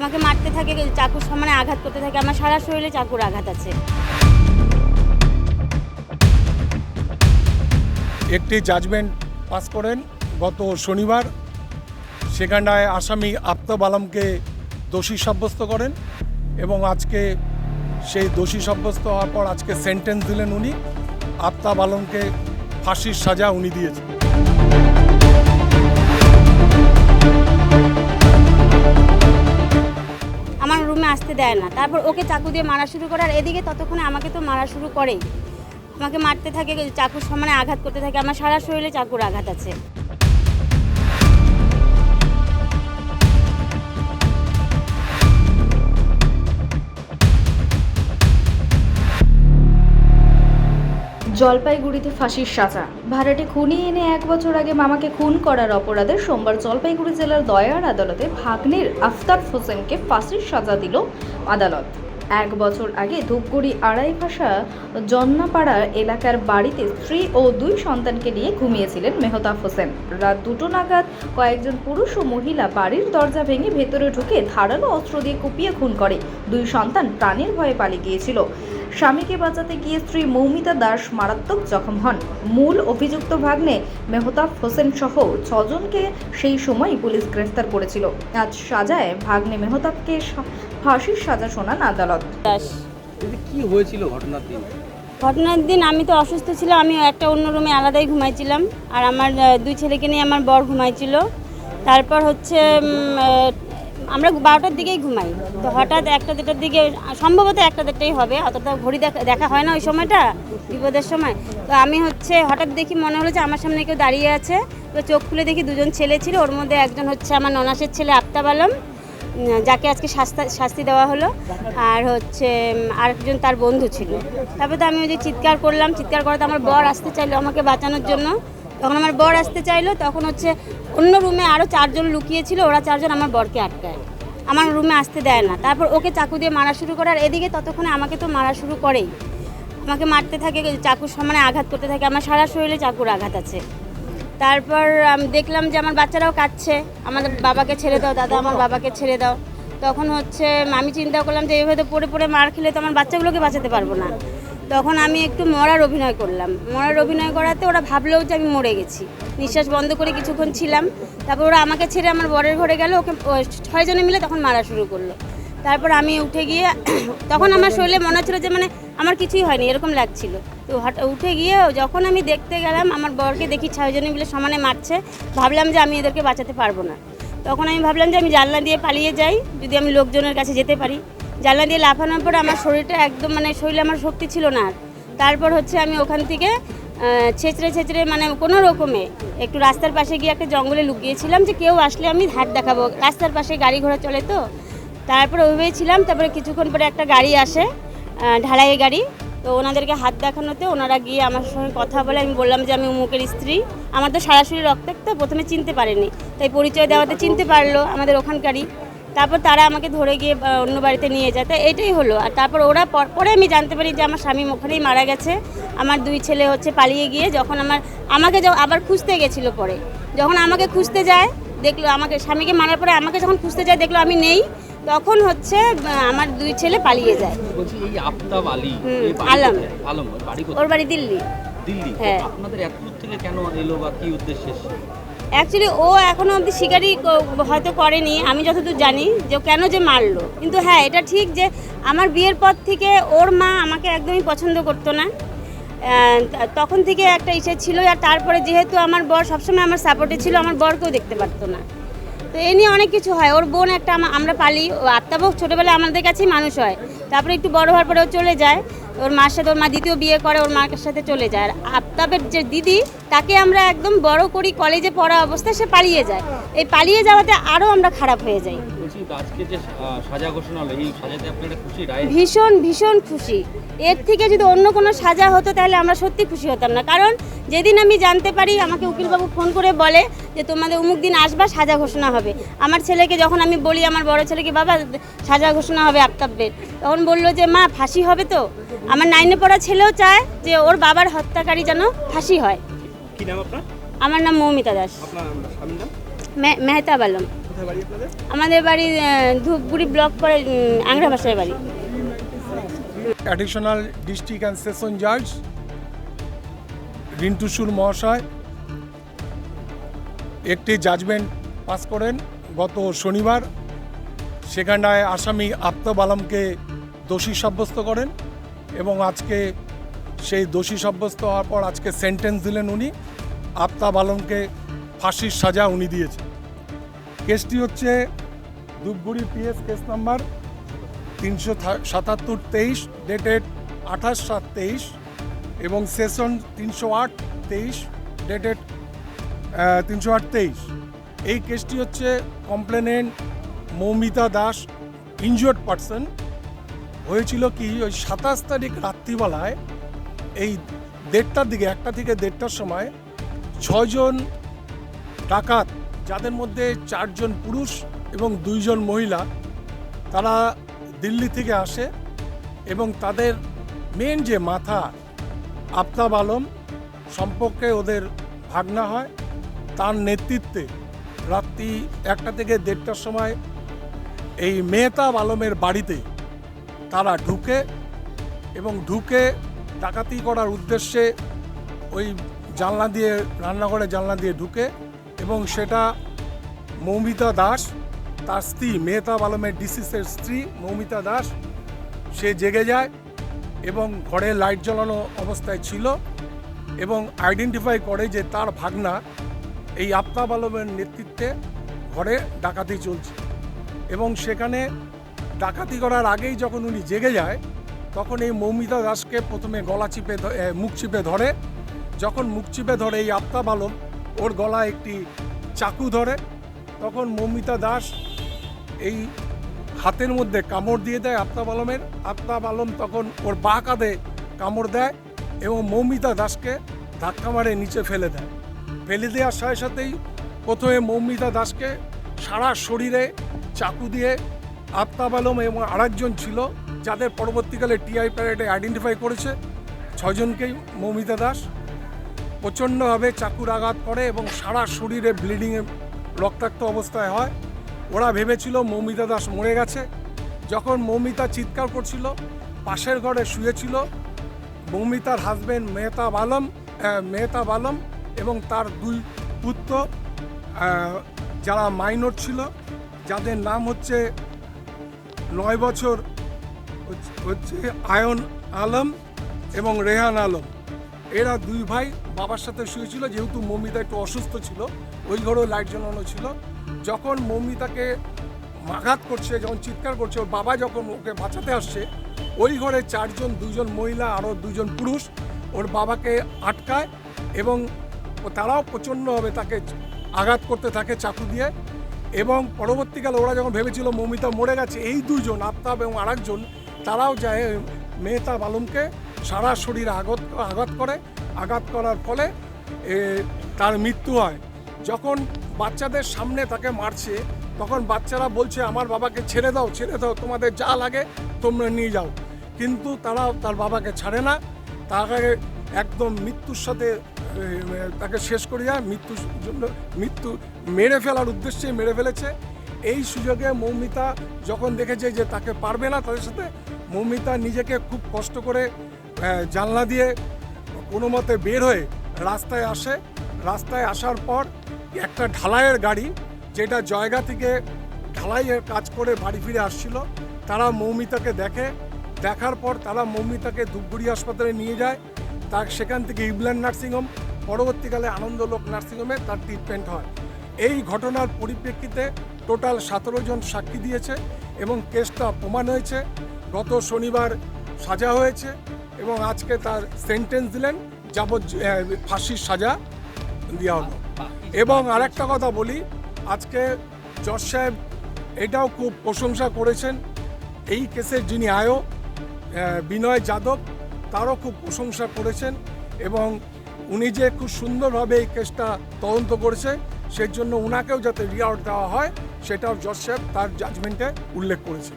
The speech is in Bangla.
আমাকে মারতে থাকে, চাকুর সমানে আঘাত করতে থাকে, আমার সারা শরীরে চাকুর আঘাত আছে। একটি জাজমেন্ট পাস করেন গত শনিবার, সেখানটায় আসামি আফতাব আলমকে দোষী সাব্যস্ত করেন এবং আজকে সেই দোষী সাব্যস্ত হওয়ার পর আজকে সেন্টেন্স দিলেন উনি। আফতাব আলমকে ফাঁসির সাজা উনি দিয়েছেন। আসতে দেয় না। তারপর ওকে চাকু দিয়ে মারা শুরু করে আর এদিকে ততক্ষণে আমাকে তো মারা শুরু করেই। আমাকে মারতে থাকে, চাকুর সমানে আঘাত করতে থাকে, আমার সারা শরীরে চাকুর আঘাত আছে। জলপাইগুড়িতে ফাঁসির সাজা। ভাড়াটে খুনি এনে এক বছর আগে মামাকে খুন করার অপরাধে সোমবার জলপাইগুড়ি জেলার দয়ার আদালতে ভাগ্নের আফতাব হোসেনকে ফাঁসির সাজা দিল আদালত। এক বছর আগে ধূপগুড়ি আড়াই ভাষা জন্নাপাড়া এলাকার বাড়িতে স্ত্রী ও দুই সন্তানকে নিয়ে ঘুমিয়েছিলেন মেহতাব হোসেন। রাত দুটো নাগাদ কয়েকজন পুরুষ ও মহিলা বাড়ির দরজা ভেঙে ভেতরে ঢুকে ধারালো অস্ত্র দিয়ে কুপিয়ে খুন করে। দুই সন্তান প্রাণের ভয়ে পালিয়ে গিয়েছিল। স্বামীকে বাঁচাতে গিয়ে স্ত্রী মৌমিতা দাস মারাত্মক জখম হন। মূল অভিযুক্ত ভাগ্নে মেহতাব হোসেন সহ ছজনকে সেই সময় পুলিশ গ্রেফতার করেছিল। আজ সাজায় ভাগ্নে মেহতাবকে ফাঁসির সাজা শোনান আদালত। দাস। কি হয়েছিল ঘটনার দিন? ঘটনার দিন আমি তো অসুস্থ ছিলাম আমি একটা অন্য রুমে আলাদাই ঘুমাইছিলাম। আর আমার দুই ছেলেকে নিয়ে আমার বর ঘুমাইছিল। তারপর হচ্ছে আমরা বারোটার দিকেই ঘুমাই। তো হঠাৎ একটা দেড়টার দিকে, সম্ভবত একটা দেড়টাই হবে, অতটা ঘড়ি দেখা দেখা হয় না ওই সময়টা, বিপদের সময়। তো আমি হচ্ছে হঠাৎ দেখি মনে হলো যে আমার সামনে কেউ দাঁড়িয়ে আছে। তো চোখ খুলে দেখি দুজন ছেলে ছিল, ওর মধ্যে একজন হচ্ছে আমার ননাসের ছেলে আফতাব আলম যাকে আজকে শাস্তা, শাস্তি দেওয়া হলো। আর হচ্ছে আরেকজন তার বন্ধু ছিল। তারপরে তো আমি ওই যে চিৎকার করলাম, চিৎকার করাতে আমার বর আসতে চাইলো আমাকে বাঁচানোর জন্য। তখন আমার বর আসতে চাইলো, তখন হচ্ছে অন্য রুমে আরও চারজন লুকিয়েছিল, ওরা চারজন আমার বরকে আটকায়। আমার রুমে আসতে দেয় না। তারপর ওকে চাকু দিয়ে মারা শুরু করে, আর এদিকে ততক্ষণে আমাকে তো মারা শুরু করেই। আমাকে মারতে থাকে চাকুর সমানে আঘাত করতে থাকে। আমার সারা শরীরে চাকুর আঘাত আছে। তারপর আমি দেখলাম যে আমার বাচ্চারাও কাঁদছে। আমাদের বাবাকে ছেড়ে দাও, দাদা, আমার বাবাকে ছেড়ে দাও। তখন হচ্ছে আমি চিন্তা করলাম যে এইভাবে পড়ে পড়ে মার খেলে তো আমার বাচ্চাগুলোকে বাঁচাতে পারব না। তখন আমি একটু মরার অভিনয় করলাম। মরার অভিনয় করাতে ওরা ভাবলেও যে আমি মরে গেছি। নিঃশ্বাস বন্ধ করে কিছুক্ষণ ছিলাম। তারপর ওরা আমাকে ছেড়ে আমার বরের ঘরে গেল। ওকে ছয়জনে মিলে তখন মারা শুরু করল। তারপর আমি উঠে গিয়ে তখন আমার শরীরে মনে হচ্ছিল যে মানে আমার কিছুই হয়নি, এরকম লাগছিল। তো হঠাৎ উঠে গিয়ে যখন আমি দেখতে গেলাম, আমার বরকে দেখি ছয়জনে মিলে সমানে মারছে। ভাবলাম যে আমি এদেরকে বাঁচাতে পারব না। তখন আমি ভাবলাম যে আমি জানলা দিয়ে পালিয়ে যাই, যদি আমি লোকজনের কাছে যেতে পারি। জানলা দিয়ে লাফানোর পরে আমার শরীরটা একদম মানে শরীরে আমার শক্তি ছিল না তারপর হচ্ছে আমি ওখান থেকে ছেঁচড়ে ছেঁচড়ে মানে কোনো রকমে একটু রাস্তার পাশে গিয়ে একটা জঙ্গলে লুকিয়েছিলাম যে কেউ আসলে আমি হাত দেখাবো। রাস্তার পাশে গাড়ি ঘোড়া চলে তো। তারপরে ওইভাবেই ছিলাম তারপরে কিছুক্ষণ পরে একটা গাড়ি আসে আহ, ঢালাই গাড়ি। তো ওনাদেরকে হাত দেখানোতে ওনারা গিয়ে আমার সঙ্গে কথা বলে আমি বললাম যে আমি উমুকের স্ত্রী। আমার তো সরাসরি রক্তাক্ত প্রথমে চিনতে পারেনি। তাই পরিচয় দেওয়াতে চিনতে পারল আমাদের ওখানকারই। তারপর তারা আমাকে ধরে গিয়ে অন্য বাড়িতে নিয়ে যায়। তাই এটাই হলো। আর তারপর ওরা পর- পরে আমি জানতে পারি যে আমার স্বামী ওখানেই মারা গেছে। আমার দুই ছেলে হচ্ছে পালিয়ে গিয়ে যখন আমার আমাকে আবার খুঁজতে গেছিল পরে। যখন আমাকে খুঁজতে যায় দেখল আমাকে স্বামীকে মারার পরে আমাকে যখন খুঁজতে যায় দেখল আমি নেই। তখন হচ্ছে আমার দুই ছেলে পালিয়ে যায়। আলম। ওর বাড়ি দিল্লি। দিল্লি। হ্যাঁ। আপনাদের এত থেকে কেন এলো বা কি উদ্দেশ্যে? অ্যাকচুয়ালি ও এখনও অবধি স্বীকারই ক- হয়তো করেনি, আমি যতদূর জানি যে কেন যে মারলো। কিন্তু হ্যাঁ এটা ঠিক যে আমার বিয়ের পর থেকে ওর মা আমাকে একদমই পছন্দ করতো না। তখন থেকে একটা ইসে ছিল আর তারপরে যেহেতু আমার বর সবসময় আমার সাপোর্টে ছিল, আমার বরকেও দেখতে পারতো না। তো এ নিয়ে অনেক কিছু হয়। ওর বোন একটা আমরা পালি আত্মাবক ছোটোবেলায় আমাদের কাছেই মানুষ হয়। তারপরে একটু বড় হওয়ার পরে ও চলে যায়। ওর মার সাথে ওর মা দ্বিতীয় বিয়ে করে ওর মার সাথে চলে যায়। আর আফতাবের যে দিদি তাকে আমরা একদম বড় করি কলেজে পড়া অবস্থায় সে পালিয়ে যায়। এই পালিয়ে যাওয়াতে আরও আমরা খারাপ হয়ে যাই। ভীষণ ভীষণ খুশি। এর থেকে যদি অন্য কোনো সাজা হতো তাহলে আমরা সত্যি খুশি হতাম না। কারণ যেদিন আমি জানতে পারি আমাকে উকিলবাবু ফোন করে বলে যে তোমাদের অমুক দিন আসবা সাজা ঘোষণা হবে। আমার ছেলেকে যখন আমি বলি আমার বড় ছেলেকে বাবা সাজা ঘোষণা হবে আফতাবের তখন বলল যে মা ফাঁসি হবে তো? আমার নাইনে পড়া ছেলেও চায় যে ওর বাবার হত্যাকারী যেন ফাঁসি হয়। কি নাম আপনার? আমার নাম মৌমিতা দাস। মেহতাব আলম। আমাদের বাড়ি ধূপগুড়ি ব্লক পরে উম, আংরা ভাষার বাড়ি। অ্যাডিশনাল ডিস্ট্রিক্ট অ্যান্ড সেশন জাজ রিন্টু সুর মহাশয় একটি জাজমেন্ট পাস করেন গত শনিবার। সেখানটায় আসামি আফতাব আলমকে দোষী সাব্যস্ত করেন এবং আজকে সেই দোষী সাব্যস্ত হওয়ার পর আজকে সেন্টেন্স দিলেন উনি। আফতাব আলমকে ফাঁসির সাজা উনি দিয়েছেন। কেসটি হচ্ছে ধূপগুড়ি পিএস কেস নাম্বার তিনশো সাতাত্তর তেইশ ডেটেড আঠাশ সাত তেইশ, এবং সেশন তিনশো আট তেইশ ডেটেড তিনশো আট তেইশ। এই কেসটি হচ্ছে complainant Moumita Das injured person হয়েছিল কি, ওই সাতাশ তারিখ রাত্রিবেলায়, এই দেড়টার দিকে, একটা থেকে দেড়টার সময় ছজন ডাকাত, যাদের মধ্যে চারজন পুরুষ এবং দুইজন মহিলা, তারা দিল্লি থেকে আসে এবং তাদের মেন যে মাথা আফতাব আলম সম্পর্কে ওদের ভাগনা হয়, তার নেতৃত্বে রাত্রি একটা থেকে দেড়টার সময় এই মেহতাব আলমের বাড়িতে তারা ঢুকে এবং ঢুকে ডাকাতি করার উদ্দেশ্যে ওই জানলা দিয়ে রান্নাঘরে জানলা দিয়ে ঢুকে এবং সেটা মৌমিতা দাস তার স্ত্রী মেহতাব আলমের ডিসিসের স্ত্রী মৌমিতা দাস, সে জেগে যায় এবং ঘরে লাইট জ্বালানো অবস্থায় ছিল এবং আইডেন্টিফাই করে যে তার ভাগনা এই আফতাব আলমের নেতৃত্বে ঘরে ডাকাতি চলছে। এবং সেখানে ডাকাতি করার আগেই যখন উনি জেগে যায়, তখন এই মৌমিতা দাসকে প্রথমে গলা চিপে মুখ চিপে ধরে। যখন মুখ চিপে ধরে এই আফতাব আলম, ওর গলায় একটি চাকু ধরে। তখন মৌমিতা দাস এই হাতের মধ্যে কামড় দিয়ে দেয় আফতাব আলমের। আফতাব আলম তখন ওর বা কাঁধে কামড় দেয় এবং মৌমিতা দাসকে ধাক্কা মারে নিচে ফেলে দেয়। ফেলে দেওয়ার সাথে সাথেই প্রথমে মৌমিতা দাসকে সারা শরীরে চাকু দিয়ে আফতাব আলম এবং আরেকজন ছিল, যাদের পরবর্তীকালে টিআই প্যারেডে আইডেন্টিফাই করেছে ছজনকেই মৌমিতা দাস প্রচণ্ডভাবে চাকুর আঘাত করে এবং সারা শরীরে ব্লিডিংয়ে রক্তাক্ত অবস্থায় হয়। ওরা ভেবেছিল মৌমিতা দাস মরে গেছে। যখন মৌমিতা চিৎকার করছিল, পাশের ঘরে শুয়েছিল, মৌমিতার হাজব্যান্ড মেহতাব আলম মেহতাব আলম এবং তার দুই পুত্র যারা মাইনর ছিল, যাদের নাম হচ্ছে নয় বছর, হচ্ছে- আয়ন আলম এবং রেহান আলম। এরা দুই ভাই বাবার সাথে শুয়েছিল, যেহেতু মৌমিতা একটু অসুস্থ ছিল, ওই ঘরেও লাইট জ্বালানো ছিল। যখন মৌমিতাকে আঘাত করছে, যখন চিৎকার করছে, ওর বাবা যখন ওকে বাঁচাতে আসছে, ওই ঘরে চারজন, দুজন মহিলা, আরও দুজন পুরুষ ওর বাবাকে আটকায় এবং তারাও প্রচণ্ডভাবে তাকে আঘাত করতে থাকে চাকু দিয়ে এবং পরবর্তীকালে ওরা যখন ভেবেছিল মৌমিতা মরে গেছে, এই দুজন, আফতাব এবং আরেকজন, তারাও যায় মেহতাব আলমকে সারা শরীরে আঘাত আঘাত করে। আঘাত করার ফলে তার মৃত্যু হয়। যখন বাচ্চাদের সামনে তাকে মারছে, তখন বাচ্চারা বলছে, আমার বাবাকে ছেড়ে দাও ছেড়ে দাও, তোমাদের যা লাগে তোমরা নিয়ে যাও। কিন্তু তারা তার বাবাকে ছাড়ে না। তাকে একদম মৃত্যুর সাথে তাকে শেষ করে যায় মৃত্যুর জন্য মৃত্যু মেরে ফেলার উদ্দেশ্যে মেরে ফেলেছে। এই সুযোগে মৌমিতা যখন দেখেছে যে তাকে পারবে না তাদের সাথে, মৌমিতা নিজেকে খুব কষ্ট করে জানলা দিয়ে কোনো মতে বের হয়ে রাস্তায় আসে। রাস্তায় আসার পর একটা ঢালাইয়ের গাড়ি, যেটা জয়গা থেকে ঢালাইয়ের কাজ করে বাড়ি ফিরে আসছিল, তারা মৌমিতাকে দেখে। দেখার পর তারা মৌমিতাকে ধূপগুড়ি হাসপাতালে নিয়ে যায়। তার সেখান থেকে ইবল্যান্ড নার্সিংহোম, পরবর্তীকালে আনন্দলোক নার্সিংহোমে তার ট্রিটমেন্ট হয়। এই ঘটনার পরিপ্রেক্ষিতে টোটাল সতেরো জন সাক্ষী দিয়েছে এবং কেসটা প্রমাণ হয়েছে। গত শনিবার সাজা হয়েছে এবং আজকে তার সেন্টেন্স দিলেন যাবত ফাঁসির সাজা। দেওয়া হলো। এবং আরেকটা কথা বলি, আজকে জজ সাহেব এটাও খুব প্রশংসা করেছেন। এই কেসের যিনি আয়ো বিনয় যাদব, তারও খুব প্রশংসা করেছেন এবং উনি যে খুব সুন্দরভাবে এই কেসটা তদন্ত করেছে সেই জন্য ওনাকেও যাতে রিওয়ার্ড দেওয়া হয়, সেটাও জজ সাহেব তার জাজমেন্টে উল্লেখ করেছে